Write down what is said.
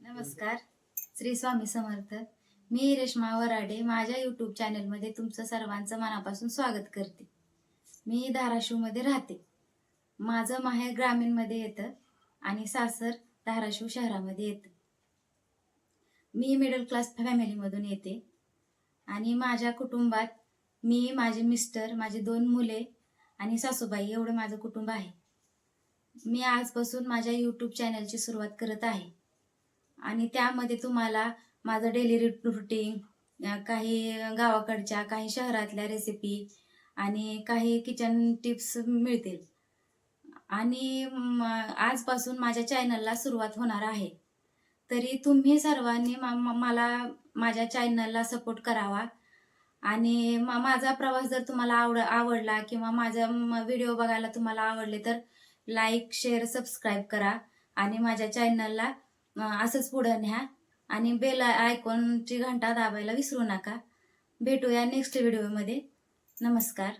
नमस्कार. श्री स्वामी समर्थ. मी रेश्मा वराडे. माझ्या यूट्यूब चॅनलमध्ये तुमचं सर्वांचं मनापासून स्वागत करते. मी धाराशिवमध्ये राहते. माझं माहेर ग्रामीणमध्ये येतं आणि सासर धाराशिव शहरामध्ये येतं. मी मिडल क्लास फॅमिलीमधून येते. आणि माझ्या कुटुंबात मी माझे मिस्टर माझे दोन मुले आणि सासूबाई एवढं माझं कुटुंब आहे. मी आजपासून माझ्या यूट्यूब चॅनलची सुरुवात करत आहे. आणि त्यामध्ये तुम्हाला माझं डेली रुटीन काही गावाकडच्या काही शहरातल्या रेसिपी आणि काही किचन टिप्स मिळतील. आणि आजपासून माझ्या चॅनलला सुरुवात होणार आहे. तरी तुम्ही सर्वांनी मा- मा- मला माझ्या चॅनलला सपोर्ट करावा. आणि मा- माझा प्रवास जर तुम्हाला आवड आवडला किंवा माझा व्हिडिओ बघायला तुम्हाला आवडले तर लाईक शेअर सबस्क्राईब करा. आणि माझ्या चॅनलला असंच पुढं न्या. आणि बेल आयकॉनची घंटा दाबायला विसरू नका. भेटूया नेक्स्ट व्हिडिओमध्ये नमस्कार.